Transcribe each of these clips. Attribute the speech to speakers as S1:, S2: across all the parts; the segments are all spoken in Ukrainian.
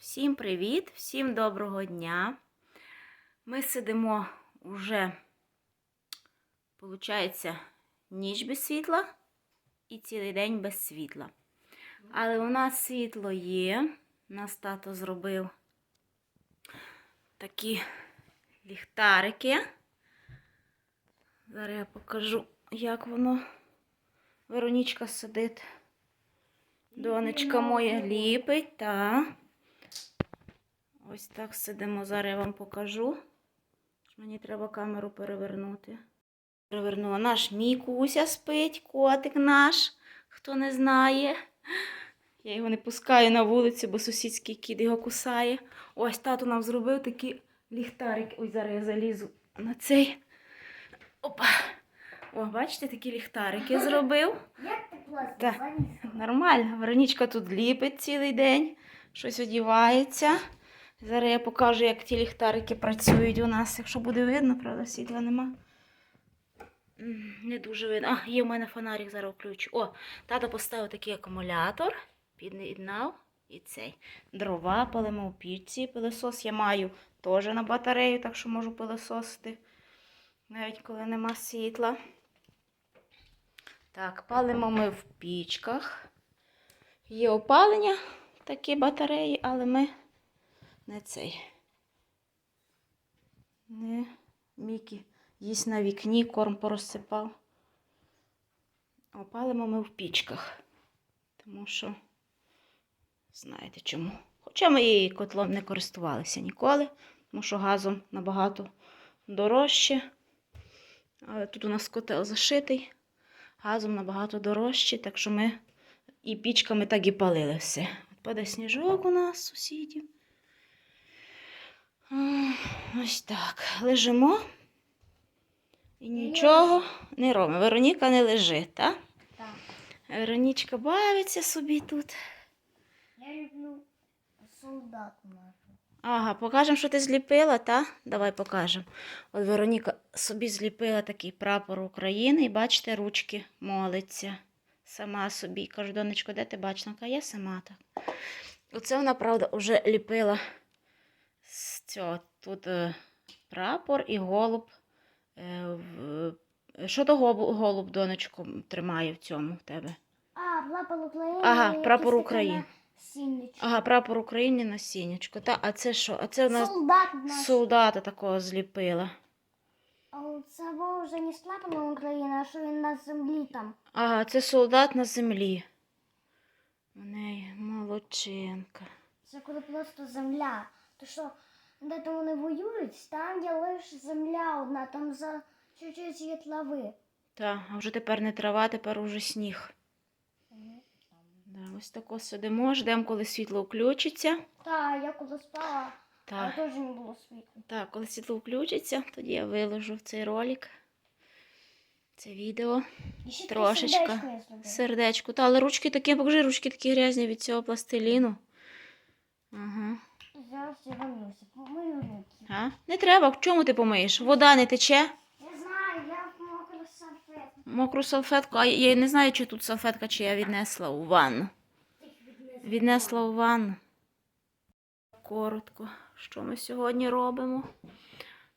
S1: Всім привіт, всім доброго дня. Ми сидимо уже, виходить, ніч без світла і цілий день без світла. Але у нас світло є. Нас тато зробив такі ліхтарики. Зараз я покажу, як воно. Веронічка сидить. Донечка моя ліпить, та. Ось так сидимо. Зараз я вам покажу. Мені треба камеру перевернути. Перевернула наш Мікуся спить, котик наш, хто не знає. Я його не пускаю на вулицю, бо сусідський кіт його кусає. Ось тато нам зробив такі ліхтарики. Ой, зараз я залізу на цей. Опа. О, бачите, такі ліхтарики зробив. Так. Нормально. Веронічка тут ліпить цілий день, щось одівається. Зараз я покажу, як ті ліхтарики працюють у нас. Якщо буде видно, правда, світла нема. Не дуже видно. А, є в мене фонарик, зараз включу. О, тато поставив такий акумулятор, під'єднав і цей. Дрова палимо у пічці. Пилосос я маю теж на батарею, так що можу пилососити, навіть коли нема світла. Так, палимо ми в пічках. Є опалення, такі батареї, але ми не цей. Не Мікі їсть на вікні, корм порозсипав. Опалимо ми в пічках. Тому що, знаєте чому. Хоча ми і котлом не користувалися ніколи, тому що газом набагато дорожче. Але тут у нас котел зашитий газом набагато дорожче, так що ми і пічками так і палили все. Паде сніжок у нас, сусідів. Ось так. Лежимо і нічого не робимо. Вероніка не лежить, так?
S2: Так.
S1: Веронічка бавиться собі тут.
S2: Я люблю солдат нашу.
S1: Ага, покажемо, що ти зліпила, та? Давай покажемо. От Вероніка собі зліпила такий прапор України і бачите, ручки молиться. Сама собі. Кажу, донечко, де ти бачиш? Вона каже, я сама так. Оце вона, правда, вже ліпила цього. Тут е, прапор і голуб. Е, в- Що то голуб, донечко, тримає в цьому в тебе?
S2: А, прапор України.
S1: Ага, прапор України. Ага, прапор України на сінечко. Та, а це що? А це у нас
S2: Солдат наш.
S1: солдата такого зліпила.
S2: А Це вже не прапором України, а що він на землі там.
S1: Ага, це солдат на землі. У неї молодчинка.
S2: Це коли просто земля. То що, де там вони воюють, там є лише земля одна, там за чуть-чуть є трави.
S1: Та, а вже тепер не трава, тепер уже сніг. Да, ось тако сидимо, ждемо, коли світло включиться.
S2: Так, я коли спала, а
S1: Так,
S2: теж не було світла.
S1: так, коли світло включиться, тоді я виложу цей ролик. Це відео.
S2: І ще таке
S1: Трошечка.
S2: сердечко я зробила.
S1: Сердечко. Та, але ручки такі, покажи, ручки такі грязні від цього пластиліну. Ага.
S2: Зараз я вернуся. Помию руки.
S1: А? Не треба, в чому ти помиєш? Вода не тече.
S2: Я знаю, я в мокру салфетку.
S1: Мокру салфетку, а я не знаю, чи тут салфетка, чи я віднесла у ванну. Віднесла у ванну. Коротко, що ми сьогодні робимо.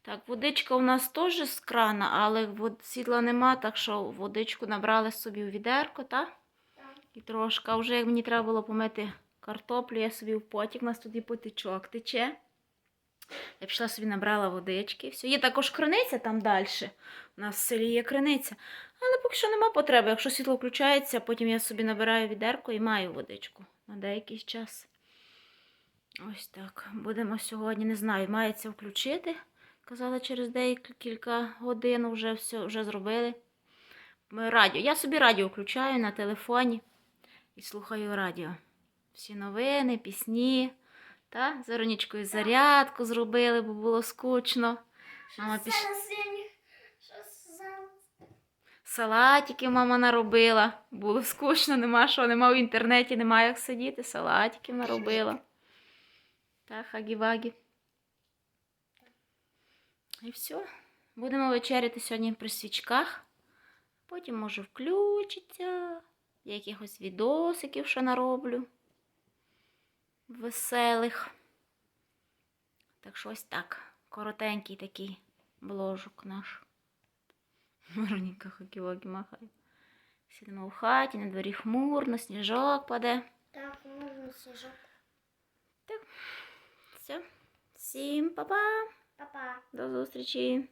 S1: Так, водичка у нас теж з крана, але світла нема, так що водичку набрали собі в відерко, так?
S2: Так.
S1: І трошки. Вже як мені треба було помити картоплю, я собі в потік, у нас тут і потічок тече. Я пішла собі набрала водички. Все. Є також криниця там далі. У нас в селі є криниця. Але поки що нема потреби. Якщо світло включається, потім я собі набираю відерко і маю водичку на деякий час. Ось так. Будемо сьогодні, не знаю, мається включити. Казали, через декілька годин вже все вже зробили. Радіо. Я собі радіо включаю на телефоні і слухаю радіо. Всі новини, пісні. Та? З Веронічкою зарядку зробили, бо було скучно. Мама піш... Салатики мама наробила. Було скучно, нема що, нема в інтернеті, нема як сидіти. Салатиків наробила. Та, хагі-вагі. І все. Будемо вечеряти сьогодні при свічках. Потім, може, включиться. Я якихось відосиків ще нароблю. Веселих. Так що ось так. Коротенький такий бложок наш. Вероніка хоківокі махає. Сидимо в хаті, на дворі хмурно, сніжок паде.
S2: Так, можна сніжок.
S1: Так, Все. Всім па-па.
S2: Па-па.
S1: До зустрічі.